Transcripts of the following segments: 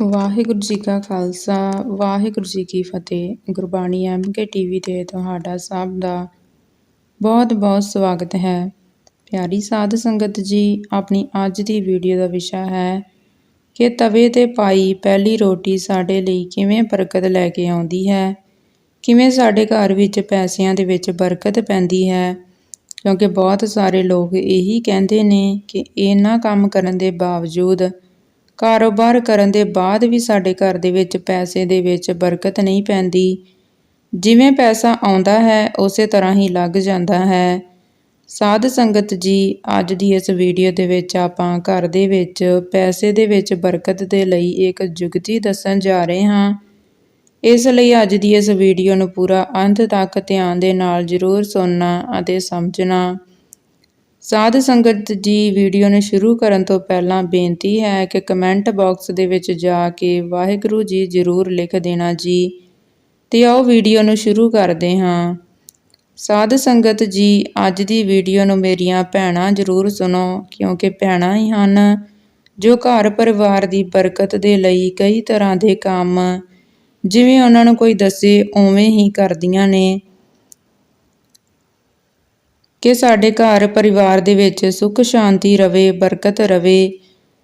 ਵਾਹਿਗੁਰੂ ਜੀ ਕਾ ਖਾਲਸਾ, ਵਾਹਿਗੁਰੂ ਜੀ ਕੀ ਫਤਿਹ। Gurbani MK TV ਤੇ ਤੁਹਾਡਾ ਸਭ ਦਾ ਬਹੁਤ ਬਹੁਤ ਸਵਾਗਤ ਹੈ। ਪਿਆਰੀ ਸਾਧ ਸੰਗਤ ਜੀ, ਆਪਣੀ ਅੱਜ ਦੀ ਵੀਡੀਓ ਦਾ ਵਿਸ਼ਾ ਹੈ ਕਿ ਤਵੇ ਤੇ ਪਾਈ ਪਹਿਲੀ ਰੋਟੀ ਸਾਡੇ ਲਈ ਕਿਵੇਂ ਬਰਕਤ ਲੈ ਕੇ ਆਉਂਦੀ ਹੈ, ਕਿਵੇਂ ਸਾਡੇ ਘਰ ਵਿੱਚ ਪੈਸਿਆਂ ਦੇ ਵਿੱਚ ਬਰਕਤ ਪੈਂਦੀ ਹੈ, ਕਿਉਂਕਿ ਬਹੁਤ ਸਾਰੇ ਲੋਕ ਇਹੀ ਕਹਿੰਦੇ ਨੇ ਕਿ ਇਹਨਾਂ ਕੰਮ ਕਰਨ ਦੇ ਬਾਵਜੂਦ ਕਾਰੋਬਾਰ ਕਰਨ ਦੇ ਬਾਅਦ ਵੀ ਸਾਡੇ ਘਰ ਦੇ ਵਿੱਚ ਪੈਸੇ ਦੇ ਵਿੱਚ ਬਰਕਤ ਨਹੀਂ ਪੈਂਦੀ। ਜਿਵੇਂ ਪੈਸਾ ਆਉਂਦਾ ਹੈ, ਉਸੇ ਤਰ੍ਹਾਂ ਹੀ ਲੱਗ ਜਾਂਦਾ ਹੈ। ਸਾਧ ਸੰਗਤ ਜੀ, ਅੱਜ ਦੀ ਇਸ ਵੀਡੀਓ ਦੇ ਵਿੱਚ ਆਪਾਂ ਘਰ ਦੇ ਵਿੱਚ ਪੈਸੇ ਦੇ ਵਿੱਚ ਬਰਕਤ ਦੇ ਲਈ ਇੱਕ ਜੁਗਤੀ ਦੱਸਣ ਜਾ ਰਹੇ ਹਾਂ। ਇਸ ਲਈ ਅੱਜ ਦੀ ਇਸ ਵੀਡੀਓ ਨੂੰ ਪੂਰਾ ਅੰਤ ਤੱਕ ਧਿਆਨ ਦੇ ਨਾਲ ਜ਼ਰੂਰ ਸੁਣਨਾ ਅਤੇ ਸਮਝਣਾ। ਸਾਧ ਸੰਗਤ ਜੀ ਵੀਡੀਓ ਨੂੰ ਸ਼ੁਰੂ ਕਰਨ ਤੋਂ ਪਹਿਲਾਂ ਬੇਨਤੀ ਹੈ ਕਿ ਕਮੈਂਟ ਬਾਕਸ ਦੇ ਵਿੱਚ ਜਾ ਕੇ ਵਾਹਿਗੁਰੂ ਜੀ ਜ਼ਰੂਰ ਲਿਖ ਦੇਣਾ ਜੀ ਤੇ ਆਓ ਵੀਡੀਓ ਨੂੰ ਸ਼ੁਰੂ ਕਰਦੇ ਹਾਂ। ਸਾਧ ਸੰਗਤ ਜੀ, ਅੱਜ ਦੀ ਵੀਡੀਓ ਨੂੰ ਮੇਰੀਆਂ ਭੈਣਾਂ ਜ਼ਰੂਰ ਸੁਣੋ ਕਿਉਂਕਿ ਭੈਣਾਂ ਹੀ ਹਨ ਜੋ ਘਰ ਪਰਿਵਾਰ ਦੀ ਬਰਕਤ ਦੇ ਲਈ ਕਈ ਤਰ੍ਹਾਂ ਦੇ ਕੰਮ ਜਿਵੇਂ ਉਹਨਾਂ ਨੂੰ ਕੋਈ ਦੱਸੇ ਉਵੇਂ ਹੀ ਕਰਦੀਆਂ ਨੇ। ਕਿ ਸਾਡੇ ਘਰ ਪਰਿਵਾਰ ਦੇ ਵਿੱਚ ਸੁੱਖ ਸ਼ਾਂਤੀ ਰਵੇ, ਬਰਕਤ ਰਵੇ।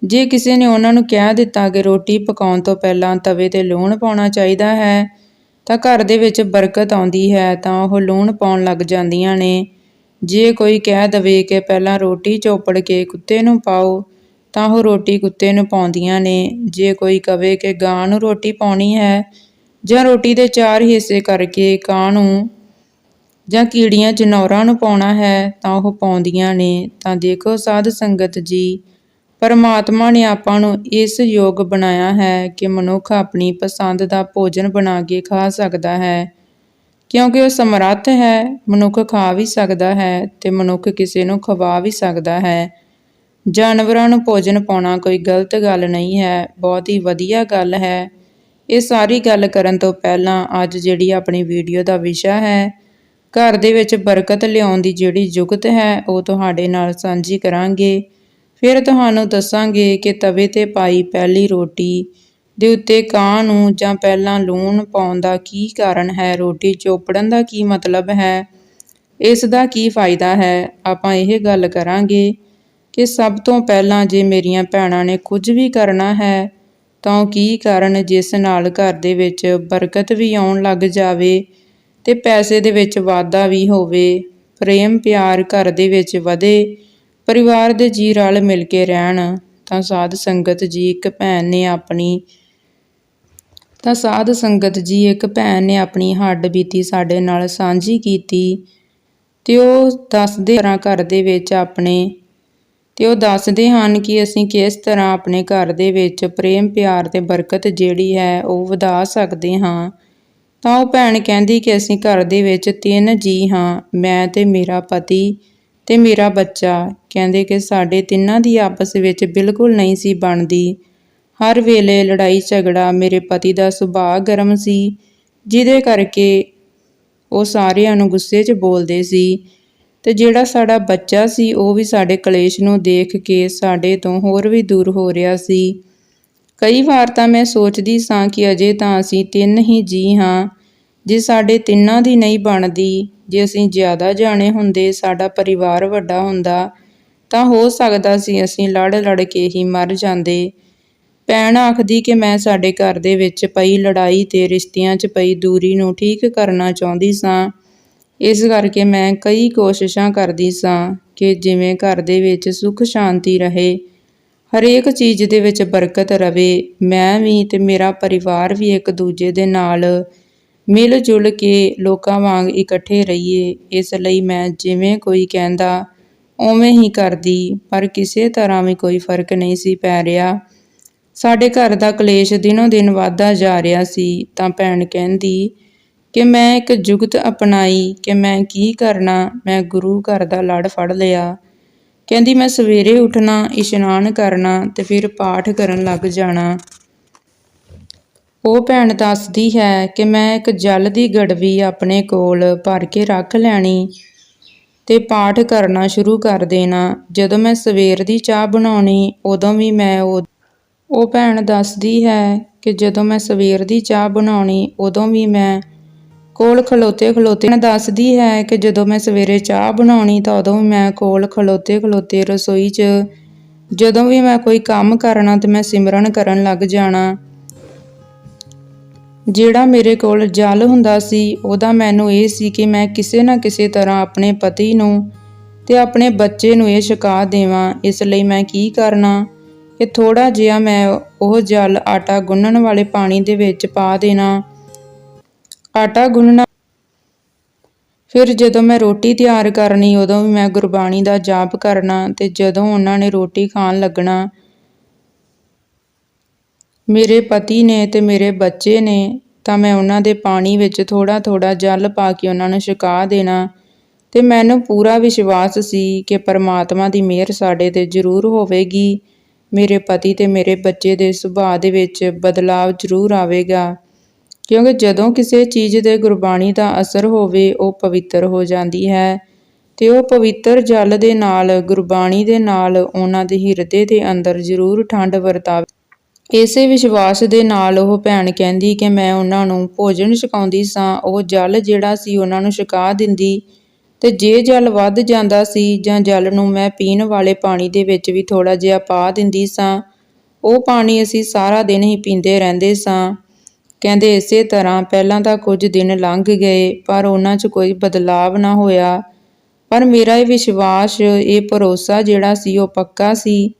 ਜੇ ਕਿਸੇ ਨੇ ਉਹਨਾਂ ਨੂੰ ਕਹਿ ਦਿੱਤਾ ਕਿ ਰੋਟੀ ਪਕਾਉਣ ਤੋਂ ਪਹਿਲਾਂ ਤਵੇ ਤੇ ਲੂਣ ਪਾਉਣਾ ਚਾਹੀਦਾ ਹੈ, ਤਾਂ ਘਰ ਦੇ ਵਿੱਚ ਬਰਕਤ ਆਉਂਦੀ ਹੈ, ਤਾਂ ਉਹ ਲੂਣ ਪਾਉਣ ਲੱਗ ਜਾਂਦੀਆਂ ਨੇ। ਜੇ ਕੋਈ ਕਹਿ ਦਵੇ ਕਿ ਪਹਿਲਾਂ ਰੋਟੀ ਚੋਪੜ ਕੇ ਕੁੱਤੇ ਨੂੰ ਪਾਓ, ਤਾਂ ਉਹ ਰੋਟੀ ਕੁੱਤੇ ਨੂੰ ਪਾਉਂਦੀਆਂ ਨੇ। ਜੇ ਕੋਈ ਕਵੇ ਕਿ ਗਾਂ ਨੂੰ ਰੋਟੀ ਪਾਉਣੀ ਹੈ ਜਾਂ ਰੋਟੀ ਦੇ ਚਾਰ ਹਿੱਸੇ ਕਰਕੇ ਕਾਂ ਨੂੰ ਜਾਂ ਕੀੜੀਆਂ ਜਨੌਰਾਂ ਨੂੰ ਪਾਉਣਾ ਹੈ ਤਾਂ ਉਹ ਪਾਉਂਦੀਆਂ ਨੇ, ਤਾਂ ਦੇਖੋ ਸਾਧ ਸੰਗਤ ਜੀ, ਪਰਮਾਤਮਾ ਨੇ ਆਪਾਂ ਨੂੰ ਇਸ ਯੋਗ ਬਣਾਇਆ ਹੈ ਕਿ ਮਨੁੱਖ ਆਪਣੀ ਪਸੰਦ ਦਾ ਭੋਜਨ ਬਣਾ ਕੇ ਖਾ ਸਕਦਾ ਹੈ। ਕਿਉਂਕਿ ਉਹ ਸਮਰੱਥ ਹੈ, ਮਨੁੱਖ ਖਾ ਵੀ ਸਕਦਾ ਹੈ ਤੇ ਮਨੁੱਖ ਕਿਸੇ ਨੂੰ ਖਵਾ ਵੀ ਸਕਦਾ ਹੈ। ਜਾਨਵਰਾਂ ਨੂੰ ਭੋਜਨ ਪਾਉਣਾ ਕੋਈ ਗਲਤ ਗੱਲ ਨਹੀਂ ਹੈ, ਬਹੁਤ ਹੀ ਵਧੀਆ ਗੱਲ ਹੈ। ਇਹ ਸਾਰੀ ਗੱਲ ਕਰਨ ਤੋਂ ਪਹਿਲਾਂ ਅੱਜ ਜਿਹੜੀ ਆਪਣੀ ਵੀਡੀਓ ਦਾ ਵਿਸ਼ਾ ਹੈ ਘਰ ਦੇ ਵਿੱਚ ਬਰਕਤ ਲਿਆਉਣ ਦੀ ਜਿਹੜੀ ਜੁਗਤ ਹੈ, ਉਹ ਤੁਹਾਡੇ ਨਾਲ ਸਾਂਝੀ ਕਰਾਂਗੇ। ਫਿਰ ਤੁਹਾਨੂੰ ਦੱਸਾਂਗੇ ਕਿ ਤਵੇ ਤੇ ਪਾਈ ਪਹਿਲੀ ਰੋਟੀ ਦੇ ਉੱਤੇ ਕਾਂ ਨੂੰ ਜਾਂ ਪਹਿਲਾਂ ਲੂਣ ਪਾਉਣ ਦਾ ਕੀ ਕਾਰਨ ਹੈ, ਰੋਟੀ ਚੋਪੜਨ ਦਾ ਕੀ ਮਤਲਬ ਹੈ, ਇਸ ਦਾ ਕੀ ਫਾਇਦਾ ਹੈ, ਆਪਾਂ ਇਹ ਗੱਲ ਕਰਾਂਗੇ ਕਿ ਸਭ ਤੋਂ ਪਹਿਲਾਂ ਜੇ ਮੇਰੀਆਂ ਭੈਣਾਂ ਨੇ ਕੁਝ ਵੀ ਕਰਨਾ ਹੈ, ਤਾਂ ਕੀ ਕਾਰਨ ਜਿਸ ਨਾਲ ਘਰ ਦੇ ਵਿੱਚ ਬਰਕਤ ਵੀ ਆਉਣ ਲੱਗ ਜਾਵੇ ਤੇ ਪੈਸੇ ਦੇ ਵਿੱਚ ਵਾਧਾ ਵੀ ਹੋਵੇ, ਪ੍ਰੇਮ ਪਿਆਰ ਘਰ ਦੇ ਵਿੱਚ ਵਧੇ, ਪਰਿਵਾਰ ਦੇ ਜੀ ਰਲ ਮਿਲ ਕੇ ਰਹਿਣ, ਤਾਂ ਸਾਧ ਸੰਗਤ ਜੀ ਇੱਕ ਭੈਣ ਨੇ ਆਪਣੀ, ਤਾਂ ਸਾਧ ਸੰਗਤ ਜੀ ਇੱਕ ਭੈਣ ਨੇ ਆਪਣੀ ਹੱਡ ਬੀਤੀ ਸਾਡੇ ਨਾਲ ਸਾਂਝੀ ਕੀਤੀ, ਤੇ ਉਹ ਦੱਸਦੇ ਤਰ੍ਹਾਂ ਘਰ ਦੇ ਵਿੱਚ ਆਪਣੇ, ਤੇ ਉਹ ਦੱਸਦੇ ਹਨ ਕਿ ਅਸੀਂ ਕਿਸ ਤਰ੍ਹਾਂ ਆਪਣੇ ਘਰ ਦੇ ਵਿੱਚ ਪ੍ਰੇਮ ਪਿਆਰ ਤੇ ਬਰਕਤ ਜਿਹੜੀ ਹੈ ਉਹ ਵਧਾ ਸਕਦੇ ਹਾਂ। ਤਾਂ ਉਹ ਭੈਣ ਕਹਿੰਦੀ ਕਿ ਅਸੀਂ ਘਰ ਦੇ ਵਿੱਚ ਤਿੰਨ ਜੀ ਹਾਂ, ਮੈਂ ਤੇ ਮੇਰਾ ਪਤੀ ਤੇ ਮੇਰਾ ਬੱਚਾ। ਕਹਿੰਦੇ ਕਿ ਸਾਡੇ ਤਿੰਨਾਂ ਦੀ ਆਪਸ ਵਿੱਚ ਬਿਲਕੁਲ ਨਹੀਂ ਸੀ ਬਣਦੀ। ਹਰ ਵੇਲੇ ਲੜਾਈ ਝਗੜਾ ਮੇਰੇ ਪਤੀ ਦਾ ਸੁਭਾਅ ਗਰਮ ਸੀ, ਜਿਹਦੇ ਕਰਕੇ ਉਹ ਸਾਰਿਆਂ ਨੂੰ ਗੁੱਸੇ 'ਚ ਬੋਲਦੇ ਸੀ। ਤੇ ਜਿਹੜਾ ਸਾਡਾ ਬੱਚਾ ਸੀ, ਉਹ ਵੀ ਸਾਡੇ ਕਲੇਸ਼ ਨੂੰ ਦੇਖ ਕੇ ਸਾਡੇ ਤੋਂ ਹੋਰ ਵੀ ਦੂਰ ਹੋ ਰਿਹਾ ਸੀ। ਕਈ ਵਾਰ ਤਾਂ ਮੈਂ ਸੋਚਦੀ ਸਾਂ ਕਿ ਅਜੇ ਤਾਂ ਅਸੀਂ ਤਿੰਨ ਹੀ ਜੀ ਹਾਂ। ਜੇ ਸਾਡੇ ਤਿੰਨਾਂ ਦੀ ਨਹੀਂ ਬਣਦੀ, ਜੇ ਅਸੀਂ ਜ਼ਿਆਦਾ ਜਾਣੇ ਹੁੰਦੇ, ਸਾਡਾ ਪਰਿਵਾਰ ਵੱਡਾ ਹੁੰਦਾ, ਤਾਂ ਹੋ ਸਕਦਾ ਸੀ ਅਸੀਂ ਲੜ ਲੜ ਕੇ ਹੀ ਮਰ ਜਾਂਦੇ। ਭੈਣ ਆਖਦੀ ਕਿ ਮੈਂ ਸਾਡੇ ਘਰ ਦੇ ਵਿੱਚ ਪਈ ਲੜਾਈ ਤੇ ਰਿਸ਼ਤਿਆਂ 'ਚ ਪਈ ਦੂਰੀ ਨੂੰ ਠੀਕ ਕਰਨਾ ਚਾਹੁੰਦੀ ਸਾਂ। ਇਸ ਕਰਕੇ ਮੈਂ ਕਈ ਕੋਸ਼ਿਸ਼ਾਂ ਕਰਦੀ ਸਾਂ ਕਿ ਜਿਵੇਂ ਘਰ ਦੇ ਵਿੱਚ ਸੁੱਖ ਸ਼ਾਂਤੀ ਰਹੇ। ਹਰੇਕ ਚੀਜ਼ ਦੇ ਵਿੱਚ ਬਰਕਤ ਰਵੇ, ਮੈਂ ਵੀ ਤੇ ਮੇਰਾ ਪਰਿਵਾਰ ਵੀ ਇੱਕ ਦੂਜੇ ਦੇ ਨਾਲ ਮਿਲ ਜੁਲ ਕੇ ਲੋਕਾਂ ਵਾਂਗ ਇਕੱਠੇ ਰਹੀਏ, ਇਸ ਲਈ ਮੈਂ ਜਿਵੇਂ ਕੋਈ ਕਹਿੰਦਾ, ਉਵੇਂ ਹੀ ਕਰਦੀ, ਪਰ ਕਿਸੇ ਤਰ੍ਹਾਂ ਵੀ ਕੋਈ ਫ਼ਰਕ ਨਹੀਂ ਸੀ ਪੈ ਰਿਹਾ। ਸਾਡੇ ਘਰ ਦਾ ਕਲੇਸ਼ ਦਿਨੋਂ ਦਿਨ ਵਧਦਾ ਜਾ ਰਿਹਾ ਸੀ, ਤਾਂ ਭੈਣ ਕਹਿੰਦੀ, ਕਿ ਮੈਂ ਇੱਕ ਜੁਗਤ ਅਪਣਾਈ, ਕਿ ਮੈਂ ਕੀ ਕਰਨਾ, ਮੈਂ ਗੁਰੂ ਘਰ ਦਾ ਲੜ ਫੜ ਲਿਆ ਕਹਿੰਦੀ, ਮੈਂ ਸਵੇਰੇ ਉੱਠਣਾ, ਇਸ਼ਨਾਨ ਕਰਨਾ ਤੇ ਫਿਰ ਪਾਠ ਕਰਨ ਲੱਗ ਜਾਣਾ। ਉਹ ਭੈਣ ਦੱਸਦੀ ਹੈ ਕਿ ਮੈਂ ਇੱਕ ਜਲ ਦੀ ਗੜਵੀ ਆਪਣੇ ਕੋਲ ਭਰ ਕੇ ਰੱਖ ਲੈਣੀ ਤੇ ਪਾਠ ਕਰਨਾ ਸ਼ੁਰੂ ਕਰ ਦੇਣਾ। ਜਦੋਂ ਮੈਂ ਸਵੇਰ ਦੀ ਚਾਹ ਬਣਾਉਣੀ, ਉਦੋਂ ਵੀ ਮੈਂ ਉਹ ਉਹ ਭੈਣ ਦੱਸਦੀ ਹੈ ਕਿ ਜਦੋਂ ਮੈਂ ਸਵੇਰ ਦੀ ਚਾਹ ਬਣਾਉਣੀ, ਉਦੋਂ ਵੀ ਮੈਂ ਕੋਲ ਖਲੋਤੇ ਖਲੋਤੇ ਮੈਂ ਦੱਸਦੀ ਹੈ ਕਿ ਜਦੋਂ ਮੈਂ ਸਵੇਰੇ ਚਾਹ ਬਣਾਉਣੀ ਤਾਂ ਉਦੋਂ ਮੈਂ ਕੋਲ ਖਲੋਤੇ ਖਲੋਤੇ ਰਸੋਈ 'ਚ, ਜਦੋਂ ਵੀ ਮੈਂ ਕੋਈ ਕੰਮ ਕਰਨਾ ਤੇ ਮੈਂ ਸਿਮਰਨ ਕਰਨ ਲੱਗ ਜਾਣਾ। ਜਿਹੜਾ ਮੇਰੇ ਕੋਲ ਜਲ ਹੁੰਦਾ ਸੀ, ਉਹਦਾ ਮੈਨੂੰ ਇਹ ਸੀ ਕਿ ਮੈਂ ਕਿਸੇ ਨਾ ਕਿਸੇ ਤਰ੍ਹਾਂ ਆਪਣੇ ਪਤੀ ਨੂੰ ਤੇ ਆਪਣੇ ਬੱਚੇ ਨੂੰ ਇਹ ਛਕਾ ਦੇਵਾਂ। ਇਸ ਲਈ ਮੈਂ ਕੀ ਕਰਨਾ ਕਿ ਥੋੜਾ ਜਿਹਾ ਮੈਂ ਉਹ ਜਲ ਆਟਾ ਗੁੰਨਣ ਵਾਲੇ ਪਾਣੀ ਦੇ ਵਿੱਚ ਪਾ ਦੇਣਾ। ਆਟਾ ਗੁੰਨਣਾ। ਫਿਰ ਜਦੋਂ ਮੈਂ ਰੋਟੀ ਤਿਆਰ ਕਰਨੀ, ਉਦੋਂ ਵੀ ਮੈਂ ਗੁਰਬਾਣੀ ਦਾ ਜਾਪ ਕਰਨਾ ਤੇ ਜਦੋਂ ਉਹਨਾਂ ਨੇ ਰੋਟੀ ਖਾਣ ਲੱਗਣਾ, ਮੇਰੇ ਪਤੀ ਨੇ ਤੇ ਮੇਰੇ ਬੱਚੇ ਨੇ, ਤਾਂ ਮੈਂ ਉਹਨਾਂ ਦੇ ਪਾਣੀ ਵਿੱਚ ਥੋੜਾ ਥੋੜਾ ਜਲ ਪਾ ਕੇ ਉਹਨਾਂ ਨੂੰ ਛਕਾ ਦੇਣਾ ਤੇ ਮੈਨੂੰ ਪੂਰਾ ਵਿਸ਼ਵਾਸ ਸੀ ਕਿ ਪਰਮਾਤਮਾ ਦੀ ਮਿਹਰ ਸਾਡੇ ਤੇ ਜ਼ਰੂਰ ਹੋਵੇਗੀ, ਮੇਰੇ ਪਤੀ ਤੇ ਮੇਰੇ ਬੱਚੇ ਦੇ ਸੁਭਾਅ ਦੇ ਵਿੱਚ ਬਦਲਾਵ ਜ਼ਰੂਰ ਆਵੇਗਾ। ਕਿਉਂਕਿ ਜਦੋਂ ਕਿਸੇ ਚੀਜ਼ ਤੇ ਗੁਰਬਾਣੀ ਦਾ ਅਸਰ ਹੋਵੇ, ਉਹ ਪਵਿੱਤਰ ਹੋ ਜਾਂਦੀ ਹੈ। ਤੇ ਉਹ ਪਵਿੱਤਰ ਜਲ ਦੇ ਨਾਲ, ਗੁਰਬਾਣੀ ਦੇ ਨਾਲ, ਉਹਨਾਂ ਦੇ ਹਿਰਦੇ ਦੇ ਅੰਦਰ ਜ਼ਰੂਰ ਠੰਡ ਵਰਤਾਵੇ। ਇਸੇ ਵਿਸ਼ਵਾਸ ਦੇ ਨਾਲ ਉਹ ਭੈਣ ਕਹਿੰਦੀ ਕਿ ਮੈਂ ਉਹਨਾਂ ਨੂੰ ਭੋਜਨ ਛਕਾਉਂਦੀ ਸਾਂ। ਉਹ ਜਲ ਜਿਹੜਾ ਸੀ, ਉਹਨਾਂ ਨੂੰ ਛਕਾ ਦਿੰਦੀ। ਤੇ ਜੇ ਜਲ ਵੱਧ ਜਾਂਦਾ ਸੀ, ਜਾਂ ਜਲ ਨੂੰ ਮੈਂ ਪੀਣ ਵਾਲੇ ਪਾਣੀ ਦੇ ਵਿੱਚ ਵੀ ਥੋੜਾ ਜਿਹਾ ਪਾ ਦਿੰਦੀ ਸਾਂ, ਉਹ ਪਾਣੀ ਅਸੀਂ ਸਾਰਾ ਦਿਨ ਹੀ ਪੀਂਦੇ ਰਹਿੰਦੇ ਸਾਂ। ਕਹਿੰਦੇ ਇਸੇ ਤਰ੍ਹਾਂ ਪਹਿਲਾਂ ਤਾਂ ਕੁਝ ਦਿਨ ਲੰਘ ਗਏ, ਪਰ ਉਹਨਾਂ 'ਚ ਕੋਈ ਬਦਲਾਵ ਨਾ ਹੋਇਆ। ਪਰ ਮੇਰਾ ਇਹ ਵਿਸ਼ਵਾਸ, ਇਹ ਭਰੋਸਾ ਜਿਹੜਾ ਸੀ ਉਹ ਪੱਕਾ ਸੀ।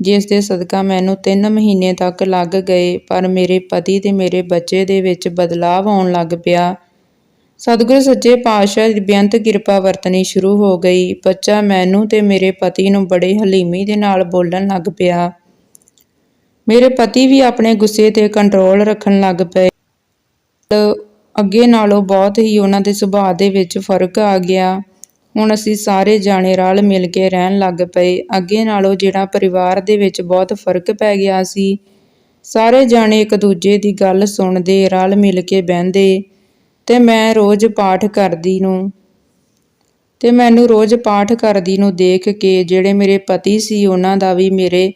ਜਿਸ ਦੇ ਸਦਕਾ ਮੈਨੂੰ 3 ਮਹੀਨੇ ਤੱਕ ਲੱਗ ਗਏ, ਪਰ ਮੇਰੇ ਪਤੀ ਤੇ ਮੇਰੇ ਬੱਚੇ ਦੇ ਵਿੱਚ ਬਦਲਾਵ ਆਉਣ ਲੱਗ ਪਿਆ। ਸਤਿਗੁਰੂ ਸੱਚੇ ਪਾਤਸ਼ਾਹ ਦੀ ਬੇਅੰਤ ਕਿਰਪਾ ਵਰਤਣੀ ਸ਼ੁਰੂ ਹੋ ਗਈ। ਬੱਚਾ ਮੈਨੂੰ ਤੇ ਮੇਰੇ ਪਤੀ ਨੂੰ ਬੜੇ ਹਲੀਮੀ ਦੇ ਨਾਲ ਬੋਲਣ ਲੱਗ ਪਿਆ। ਮੇਰੇ ਪਤੀ ਵੀ ਆਪਣੇ ਗੁੱਸੇ ਤੇ ਕੰਟਰੋਲ ਰੱਖਣ ਲੱਗ ਪਏ। ਅੱਗੇ ਨਾਲੋਂ ਬਹੁਤ ਹੀ ਉਹਨਾਂ ਦੇ ਸੁਭਾਅ ਦੇ ਵਿੱਚ ਫ਼ਰਕ ਆ ਗਿਆ। ਹੁਣ ਅਸੀਂ ਸਾਰੇ ਜਾਣੇ ਰਲ ਮਿਲ ਕੇ ਰਹਿਣ ਲੱਗ ਪਏ। ਅੱਗੇ ਨਾਲੋਂ ਜਿਹੜਾ ਪਰਿਵਾਰ ਦੇ ਵਿੱਚ ਬਹੁਤ ਫ਼ਰਕ ਪੈ ਗਿਆ ਸੀ। ਸਾਰੇ ਜਾਣੇ ਇੱਕ ਦੂਜੇ ਦੀ ਗੱਲ ਸੁਣਦੇ, ਰਲ ਮਿਲ ਕੇ ਬਹਿੰਦੇ ਤੇ ਮੈਂ ਰੋਜ਼ ਪਾਠ ਕਰਦੀ ਨੂੰ, ਤੇ ਮੈਨੂੰ ਰੋਜ਼ ਪਾਠ ਕਰਦੀ ਨੂੰ ਦੇਖ ਕੇ ਜਿਹੜੇ ਮੇਰੇ ਪਤੀ ਸੀ ਉਹਨਾਂ ਦਾ ਵੀ ਮੇਰੇ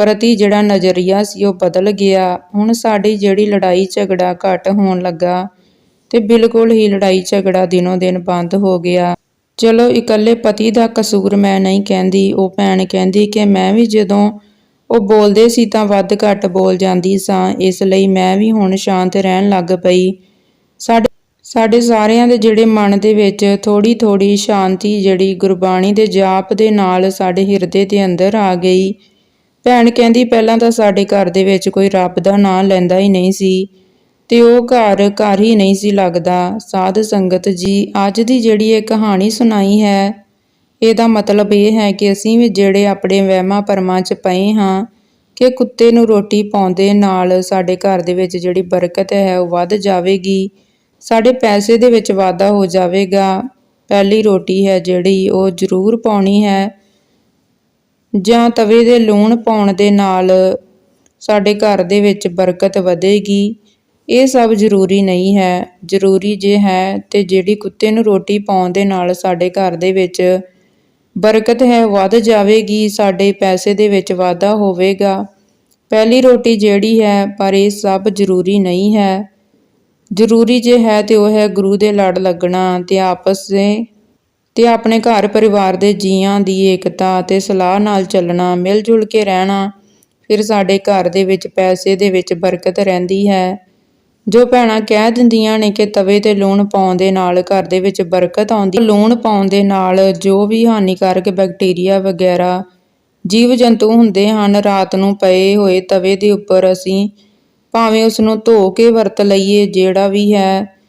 ਪ੍ਰਤੀ ਜਿਹੜਾ ਨਜ਼ਰੀਆ ਸੀ ਉਹ ਬਦਲ ਗਿਆ। ਹੁਣ ਸਾਡੀ ਜਿਹੜੀ ਲੜਾਈ ਝਗੜਾ ਘਟ ਹੋਣ ਲੱਗਾ ਤੇ ਬਿਲਕੁਲ ਹੀ ਲੜਾਈ ਝਗੜਾ ਦਿਨੋਂ ਦਿਨ ਬੰਦ ਹੋ ਗਿਆ। ਚਲੋ ਇਕੱਲੇ ਪਤੀ ਦਾ ਕਸੂਰ ਮੈਂ ਨਹੀਂ ਕਹਿੰਦੀ, ਉਹ ਭੈਣ ਕਹਿੰਦੀ ਕਿ ਮੈਂ ਵੀ ਜਦੋਂ ਉਹ ਬੋਲਦੇ ਸੀ ਤਾਂ ਵੱਧ ਘੱਟ ਬੋਲ ਜਾਂਦੀ ਸਾਂ, ਇਸ ਲਈ ਮੈਂ ਵੀ ਹੁਣ ਸ਼ਾਂਤ ਰਹਿਣ ਲੱਗ ਪਈ। ਸਾਡੇ ਸਾਡੇ ਸਾਰਿਆਂ ਦੇ ਜਿਹੜੇ ਮਨ ਦੇ ਵਿੱਚ ਥੋੜੀ ਥੋੜੀ ਸ਼ਾਂਤੀ ਜਿਹੜੀ ਗੁਰਬਾਣੀ ਦੇ ਜਾਪ ਦੇ ਨਾਲ ਸਾਡੇ ਹਿਰਦੇ ਦੇ ਅੰਦਰ ਆ ਗਈ। ਭੈਣ ਕਹਿੰਦੀ ਪਹਿਲਾਂ ਤਾਂ ਸਾਡੇ ਘਰ ਦੇ ਵਿੱਚ ਕੋਈ ਰੱਬ ਦਾ ਨਾਂ ਲੈਂਦਾ ਹੀ ਨਹੀਂ ਸੀ ਤੇ ਉਹ ਘਰ ਘਰ ਹੀ ਨਹੀਂ ਸੀ ਲੱਗਦਾ। ਸਾਧ ਸੰਗਤ ਜੀ, ਅੱਜ ਦੀ ਜਿਹੜੀ ਇਹ ਕਹਾਣੀ ਸੁਣਾਈ ਹੈ, ਇਹਦਾ ਮਤਲਬ ਇਹ ਹੈ ਕਿ ਅਸੀਂ ਵੀ ਜਿਹੜੇ ਆਪਣੇ ਵਹਿਮਾਂ ਪਰਮਾਂ 'ਚ ਪਏ ਹਾਂ ਕਿ ਕੁੱਤੇ ਨੂੰ ਰੋਟੀ ਪਾਉਂਦੇ ਨਾਲ ਸਾਡੇ ਘਰ ਦੇ ਵਿੱਚ ਜਿਹੜੀ ਬਰਕਤ ਹੈ ਉਹ ਵੱਧ ਜਾਵੇਗੀ, ਸਾਡੇ ਪੈਸੇ ਦੇ ਵਿੱਚ ਵਾਧਾ ਹੋ ਜਾਵੇਗਾ। ਪਹਿਲੀ ਰੋਟੀ ਹੈ ਜਿਹੜੀ ਉਹ ਜ਼ਰੂਰ ਪਾਉਣੀ ਹੈ। ਜਾਂ ਤਵੇ ਦੇ ਲੂਣ ਪਾਉਣ ਦੇ ਨਾਲ ਸਾਡੇ ਘਰ ਦੇ ਵਿੱਚ ਬਰਕਤ ਵਧੇਗੀ। ਇਹ ਸਭ ਜ਼ਰੂਰੀ ਨਹੀਂ ਹੈ। ਜ਼ਰੂਰੀ ਜੇ ਹੈ ਤੇ ਜਿਹੜੀ ਕੁੱਤੇ ਨੂੰ ਰੋਟੀ ਪਾਉਣ ਦੇ ਨਾਲ ਸਾਡੇ ਘਰ ਦੇ ਵਿੱਚ ਬਰਕਤ ਹੈ, ਵੱਧ ਜਾਵੇਗੀ, ਸਾਡੇ ਪੈਸੇ ਦੇ ਵਿੱਚ ਵਾਧਾ ਹੋਵੇਗਾ। ਪਹਿਲੀ ਰੋਟੀ ਜਿਹੜੀ ਹੈ, ਪਰ ਇਹ ਸਭ ਜ਼ਰੂਰੀ ਨਹੀਂ ਹੈ। ਜ਼ਰੂਰੀ ਜੇ ਹੈ ਤੇ ਉਹ ਹੈ ਗੁਰੂ ਦੇ ਲੜ ਲੱਗਣਾ ਤੇ ਆਪਸ ਦੇ ਤੇ ਆਪਣੇ ਘਰ ਪਰਿਵਾਰ ਦੇ ਜੀਆਂ ਦੀ ਏਕਤਾ ਅਤੇ ਸਲਾਹ ਨਾਲ ਚੱਲਣਾ ਮਿਲ ਜੁਲ ਕੇ ਰਹਿਣਾ, ਫਿਰ ਸਾਡੇ ਘਰ ਦੇ ਵਿੱਚ ਪੈਸੇ ਦੇ ਵਿੱਚ ਬਰਕਤ ਰਹਿੰਦੀ ਹੈ। ਜੋ ਭੈਣਾਂ ਕਹਿ ਦਿੰਦੀਆਂ ਨੇ ਕਿ ਤਵੇ ਤੇ ਲੂਣ ਪਾਉਣ ਦੇ ਨਾਲ ਘਰ ਦੇ ਵਿੱਚ ਬਰਕਤ ਆਉਂਦੀ, ਲੂਣ ਪਾਉਣ ਦੇ ਨਾਲ ਜੋ ਵੀ ਹਾਨੀਕਾਰਕ ਬੈਕਟੀਰੀਆ ਵਗੈਰਾ ਜੀਵ ਜੰਤੂ ਹੁੰਦੇ ਹਨ, ਰਾਤ ਨੂੰ ਪਏ ਹੋਏ ਤਵੇ ਦੇ ਉੱਪਰ ਅਸੀਂ ਭਾਵੇਂ ਉਸ ਨੂੰ ਧੋ ਕੇ ਵਰਤ ਲਈਏ, ਜਿਹੜਾ ਵੀ ਹੈ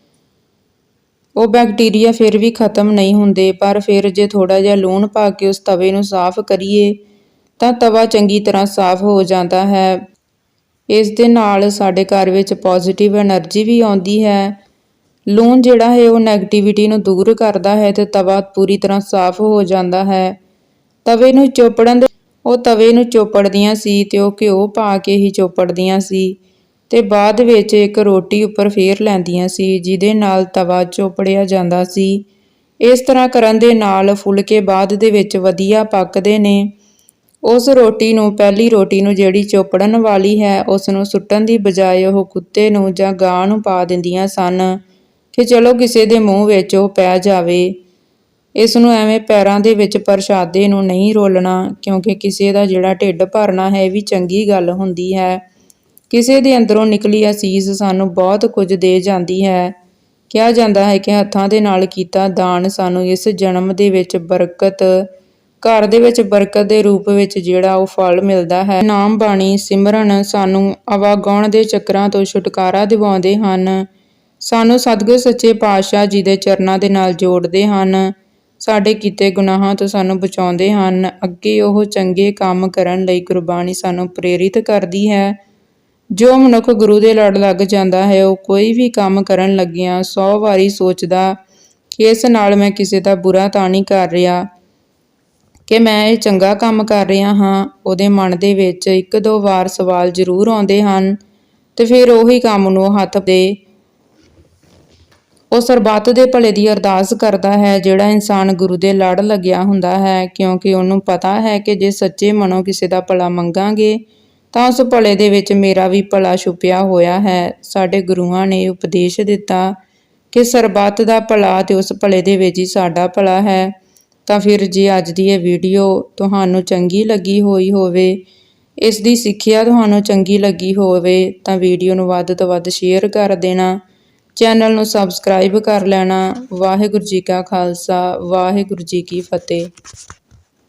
ਉਹ ਬੈਕਟੀਰੀਆ ਫਿਰ ਵੀ ਖਤਮ ਨਹੀਂ ਹੁੰਦੇ, ਪਰ ਫਿਰ ਜੇ ਥੋੜਾ ਜਿਹਾ ਲੂਣ ਪਾ ਕੇ ਉਸ ਤਵੇ ਨੂੰ ਸਾਫ਼ ਕਰੀਏ, ਤਾਂ ਤਵਾ ਚੰਗੀ ਤਰ੍ਹਾਂ ਸਾਫ਼ ਹੋ ਜਾਂਦਾ ਹੈ। ਇਸ ਦੇ ਨਾਲ ਸਾਡੇ ਘਰ ਵਿੱਚ ਪੋਜ਼ਿਟਿਵ એનર્ਜੀ ਵੀ ਆਉਂਦੀ ਹੈ। ਲੂਣ ਜਿਹੜਾ ਹੈ, ਉਹ 네ਗੇਟਿਵਿਟੀ ਨੂੰ ਦੂਰ ਕਰਦਾ ਹੈ ਤੇ ਤਵਾ ਪੂਰੀ ਤਰ੍ਹਾਂ ਸਾਫ਼ ਹੋ ਜਾਂਦਾ ਹੈ। ਤਵੇ ਨੂੰ ਚੋਪੜਨ ਦੇ ਉਹ ਤਵੇ ਨੂੰ ਚੋਪੜਦੀਆਂ ਸੀ ਤੇ ਉਹ ਘਿਓ ਪਾ ਕੇ ਹੀ ਚੋਪੜਦੀਆਂ ਸੀ। ਤੇ ਬਾਅਦ ਵਿੱਚ ਇੱਕ ਰੋਟੀ ਉੱਪਰ ਫੇਰ ਲੈਂਦੀਆਂ ਸੀ, ਜਿਹਦੇ ਨਾਲ ਤਵਾ ਚੋਪੜਿਆ ਜਾਂਦਾ ਸੀ। ਇਸ ਤਰ੍ਹਾਂ ਕਰਨ ਦੇ ਨਾਲ ਫੁਲਕੇ ਬਾਅਦ ਦੇ ਵਿੱਚ ਵਧੀਆ ਪੱਕਦੇ ਨੇ। ਉਸ ਰੋਟੀ ਨੂੰ, ਪਹਿਲੀ ਰੋਟੀ ਨੂੰ ਜਿਹੜੀ ਚੋਪੜਨ ਵਾਲੀ ਹੈ ਉਸ ਨੂੰ ਸੁੱਟਣ ਦੀ ਬਜਾਏ ਉਹ ਕੁੱਤੇ ਨੂੰ ਜਾਂ ਗਾਂ ਨੂੰ ਪਾ ਦਿੰਦੀਆਂ ਸਨ ਕਿ ਚਲੋ ਕਿਸੇ ਦੇ ਮੂੰਹ ਵਿੱਚ ਉਹ ਪੈ ਜਾਵੇ। ਇਸ ਨੂੰ ਐਵੇਂ ਪੈਰਾਂ ਦੇ ਵਿੱਚ ਪ੍ਰਸ਼ਾਦੇ ਨੂੰ ਨਹੀਂ ਰੋਲਣਾ, ਕਿਉਂਕਿ ਕਿਸੇ ਦਾ ਜਿਹੜਾ ਢਿੱਡ ਭਰਨਾ ਹੈ, ਇਹ ਵੀ ਚੰਗੀ ਗੱਲ ਹੁੰਦੀ ਹੈ। ਕਿਸੇ ਦੇ ਅੰਦਰੋਂ ਨਿਕਲੀ ਅਸੀਸ ਸਾਨੂੰ ਬਹੁਤ ਕੁਝ ਦੇ ਜਾਂਦੀ ਹੈ। ਕਿਹਾ ਜਾਂਦਾ ਹੈ ਕਿ ਹੱਥਾਂ ਦੇ ਨਾਲ ਕੀਤਾ ਦਾਨ ਸਾਨੂੰ ਇਸ ਜਨਮ ਦੇ ਵਿੱਚ ਬਰਕਤ, ਘਰ ਦੇ ਵਿੱਚ ਬਰਕਤ ਦੇ ਰੂਪ ਵਿੱਚ ਜਿਹੜਾ ਉਹ ਫਲ ਮਿਲਦਾ ਹੈ। ਨਾਮ ਬਾਣੀ ਸਿਮਰਨ ਸਾਨੂੰ ਆਵਾਗਾਉਣ ਦੇ ਚੱਕਰਾਂ ਤੋਂ ਛੁਟਕਾਰਾ ਦਿਵਾਉਂਦੇ ਹਨ। ਸਾਨੂੰ ਸਤਿਗੁਰ ਸੱਚੇ ਪਾਤਸ਼ਾਹ ਜੀ ਦੇ ਚਰਨਾਂ ਦੇ ਨਾਲ ਜੋੜਦੇ ਹਨ। ਸਾਡੇ ਕੀਤੇ ਗੁਨਾਹਾਂ ਤੋਂ ਸਾਨੂੰ ਬਚਾਉਂਦੇ ਹਨ। ਅੱਗੇ ਉਹ ਚੰਗੇ ਕੰਮ ਕਰਨ ਲਈ ਗੁਰਬਾਣੀ ਸਾਨੂੰ ਪ੍ਰੇਰਿਤ ਕਰਦੀ ਹੈ। ਜੋ ਮਨੁੱਖ ਗੁਰੂ ਦੇ ਲੜ ਲੱਗ ਜਾਂਦਾ ਹੈ, ਉਹ ਕੋਈ ਵੀ ਕੰਮ ਕਰਨ ਲੱਗਿਆਂ 100 ਵਾਰੀ ਸੋਚਦਾ ਕਿ ਇਸ ਨਾਲ ਮੈਂ ਕਿਸੇ ਦਾ ਬੁਰਾ ਤਾਂ ਨਹੀਂ ਕਰ ਰਿਹਾ ਕਿ ਮੈਂ ਇਹ ਚੰਗਾ ਕੰਮ ਕਰ ਰਿਹਾ ਹਾਂ? ਉਹਦੇ ਮਨ ਦੇ ਵਿੱਚ ਇੱਕ ਦੋ ਵਾਰ ਸਵਾਲ ਜ਼ਰੂਰ ਆਉਂਦੇ ਹਨ ਤੇ ਫਿਰ ਉਹੀ ਕੰਮ ਨੂੰ ਹੱਥ ਦੇ ਉਹ ਸਰਬੱਤ ਦੇ ਭਲੇ ਦੀ ਅਰਦਾਸ ਕਰਦਾ ਹੈ, ਜਿਹੜਾ ਇਨਸਾਨ ਗੁਰੂ ਦੇ ਲੜ ਲੱਗਿਆ ਹੁੰਦਾ ਹੈ, ਕਿਉਂਕਿ ਉਹਨੂੰ ਪਤਾ ਹੈ ਕਿ ਜੇ ਸੱਚੇ ਮਨੋਂ ਕਿਸੇ ਦਾ ਭਲਾ ਮੰਗਾਂਗੇ ਤਾਂ ਉਸ ਭਲੇ ਦੇ ਵਿੱਚ ਮੇਰਾ ਵੀ ਭਲਾ ਛੁਪਿਆ ਹੋਇਆ ਹੈ। ਸਾਡੇ ਗੁਰੂਆਂ ਨੇ ਉਪਦੇਸ਼ ਦਿੱਤਾ ਕਿ ਸਰਬੱਤ ਦਾ ਭਲਾ ਤੇ ਉਸ ਭਲੇ ਦੇ ਵਿੱਚ ਹੀ ਸਾਡਾ ਭਲਾ ਹੈ। ਤਾਂ ਫਿਰ ਜੇ ਅੱਜ ਦੀ ਇਹ ਵੀਡੀਓ ਤੁਹਾਨੂੰ ਚੰਗੀ ਲੱਗੀ ਹੋਈ ਹੋਵੇ, ਇਸ ਦੀ ਸਿੱਖਿਆ ਤੁਹਾਨੂੰ ਚੰਗੀ ਲੱਗੀ ਹੋਵੇ, ਤਾਂ ਵੀਡੀਓ ਨੂੰ ਵੱਧ ਤੋਂ ਵੱਧ ਸ਼ੇਅਰ ਕਰ ਦੇਣਾ, ਚੈਨਲ ਨੂੰ ਸਬਸਕ੍ਰਾਈਬ ਕਰ ਲੈਣਾ। ਵਾਹਿਗੁਰੂ ਜੀ ਕਾ ਖਾਲਸਾ, ਵਾਹਿਗੁਰੂ ਜੀ ਕੀ ਫਤਿਹ।